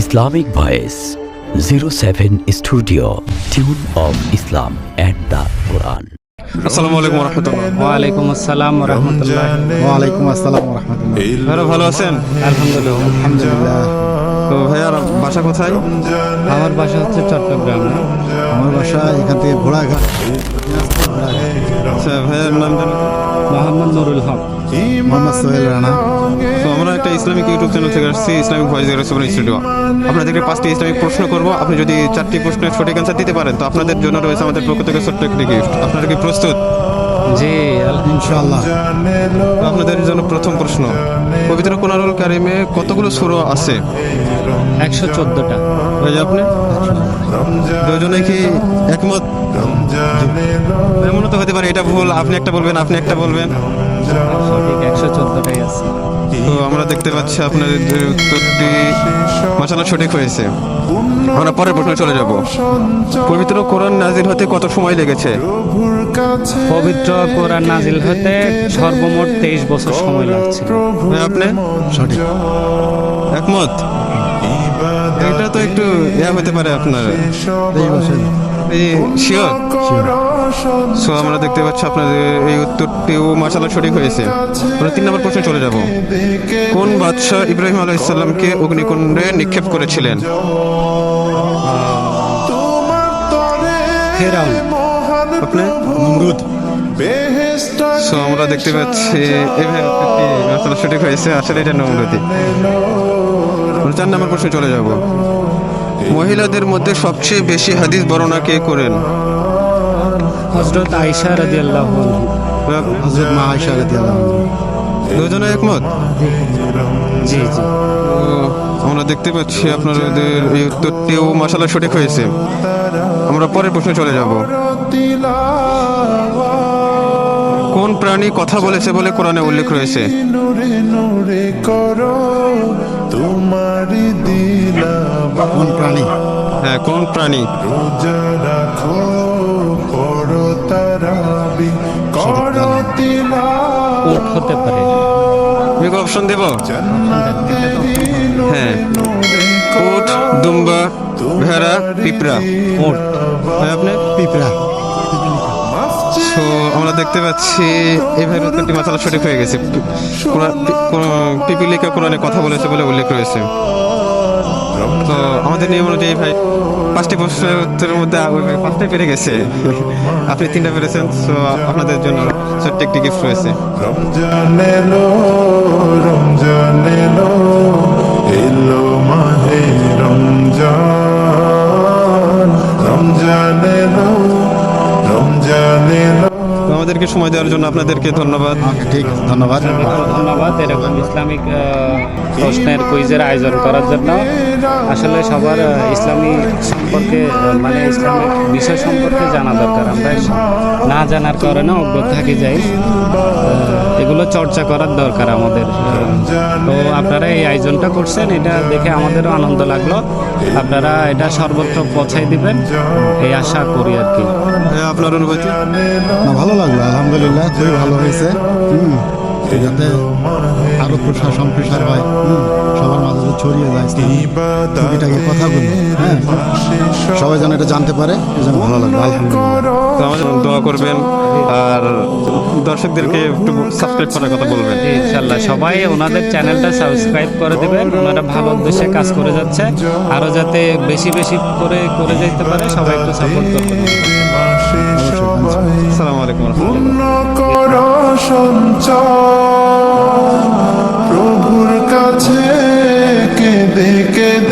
Islamic Voice 07 Studio Tune of Islam and the Quran আসসালামু আলাইকুম রহমতুল্লাহ। ওয়ালাইকুম আসসালাম রহমতুল্লাহ। ওয়ালাইকুম আসসালাম রহমতুল্লাহ। ভালো আছেন? আলহামদুলিল্লাহ আলহামদুলিল্লাহ। তো ভাইয়ার বাসা কোথায়? আমার বাসা হচ্ছে চট্টগ্রাম। আমার বাসা এখান থেকে ঘোড়াঘাট। আচ্ছা ভাইয়ার নাম জানেন মোহাম্মদ নুরুল হক। মোহাম্মদ সোহেল রানা। তো আমরা একটা ইসলামিক ইউটিউব চ্যানেল থেকে আসছি ইসলামিক ভয়েস সেভেন স্টুডিও। আপনাদেরকে পাঁচটি ইসলামিক প্রশ্ন করব। আপনি যদি চারটি প্রশ্নের সঠিক অ্যান্সার দিতে পারেন তো আপনাদের জন্য রয়েছে আমাদের পক্ষ থেকে ছোট্ট একটি গিফট আপনারা কি প্রস্তুত? জি ইনশাআল্লাহ। আপনাদের জন্য প্রথম প্রশ্ন। পবিত্র কোরআনুল কারিমে কতগুলো সুর আছে? একশো চোদ্দটা। ভাই আপনি? দুজনে কি একমত? এমনও তো হতে পারে এটা ভুল আপনি একটা বলবেন আপনি একটা বলবেন। সঠিক একশো চোদ্দটাই আছে। তো আমরা দেখতে পাচ্ছি আপনাদের উত্তরটি মাসালা সঠিক হয়েছে। আমরা পরের প্রশ্নে চলে যাব। পবিত্র কোরআন নাজিল হতে কত সময় লেগেছে? পবিত্র কোরআন নাজিল হতে সর্বমোট তেইশ বছর সময় লাগছে। আপনি? সঠিক। একমত? এটা তো একটু ইয়া হতে পারে আপনার। শিওর সো আমরা দেখতে পাচ্ছি আপনাদের এই উত্তরটিও মাসালা সঠিক হয়েছে। আমরা তিন নম্বর প্রশ্নে চলে যাব। কোন বাদশাহ ইব্রাহিম আলাইসাল্লামকে অগ্নিকুণ্ডে নিক্ষেপ করেছিলেন? আপনি নমরুদ সো আমরা দেখতে পাচ্ছি এভাবে সঠিক হয়েছে। আসলে এটা নমরতি আমরা চার নম্বর প্রশ্নে চলে যাব। মহিলাদের মধ্যে সবচেয়ে বেশি হাদিস বর্ণনা কে করেন? হজরত আইসা রাজি আল্লাহ হজরত মা আয়সা রাদিয়াল্লাহু দুজনে একমত? জি জি। আমরা দেখতে পাচ্ছি আপনাদের এই উত্তরটিও মাসালা সঠিক হয়েছে। আমরা পরের প্রশ্নে চলে যাব। কোন প্রাণী কথা বলেছে বলে কোরআনে উল্লেখ রয়েছে? তোমারি কোন প্রাণী? হ্যাঁ কোন প্রাণী? রোজা রাখো পড়ো তারাবি করো তিলা। উট হতে পারে। আমি অপশন দেব? হ্যাঁ। নূরে উট দুম্বা ভেড়া পিঁপড়া। উট ভাই আপনি? পিঁপড়া। তো আমরা দেখতে পাচ্ছি এভাবে উত্তরটি মাসালা সঠিক হয়ে গেছে। পিপিলিকা কোরআনে কথা বলেছে বলে উল্লেখ রয়েছে। তো আমাদের নিয়ম অনুযায়ী ভাই, পাঁচটি প্রশ্নের উত্তরের মধ্যে ওই পাঁচটাই পেরে গেছে। আপনি তিনটা পেরেছেন তো আপনাদের জন্য ছোট্ট একটি গিফট রয়েছে। রমজান এলো রমজান এলো এলো মাহে রমজান। রমজান এলো আমাদেরকে সময় দেওয়ার জন্য আপনাদেরকে ধন্যবাদ। ঠিক ধন্যবাদ। ধন্যবাদ এরকম ইসলামিক প্রশ্নের কুইজের আয়োজন করার জন্য। আসলে সবার ইসলামী সম্পর্কে মানে ইসলামিক বিষয় সম্পর্কে জানা দরকার। আমরা না জানার কারণে অজ্ঞ থাকি যাই। এগুলো চর্চা করার দরকার আমাদের। তো আপনারা এই আয়োজনটা করছেন এটা দেখে আমাদেরও আনন্দ লাগল। আপনারা এটা সর্বত্র পৌঁছাই দিবেন এই আশা করি আর কি। আপনার অনুভূতি? না ভালো লাগল আলহামদুলিল্লাহ খুবই ভালো হয়েছে। যাতে আরও প্রসার সম্প্রসার হয়। হুম, সবার মাঝে ছড়িয়ে যায় টুকিটাকি কথাগুলো হ্যাঁ। সবাই যেন এটা জানতে পারে জন্য ভালো আমাদের দোয়া করবেন। আর দর্শকদেরকে একটু সাবস্ক্রাইব করার কথা বলবেন। ইনশাল্লাহ সবাই ওনাদের চ্যানেলটা সাবস্ক্রাইব করে দেবেন। ওনারা ভালো উদ্দেশ্যে কাজ করে যাচ্ছে। আরও যাতে বেশি বেশি করে করে যেতে পারে সবাই একটু সাপোর্ট করবেন। আসসালামু আলাইকুম সঞ্চয় কেঁদে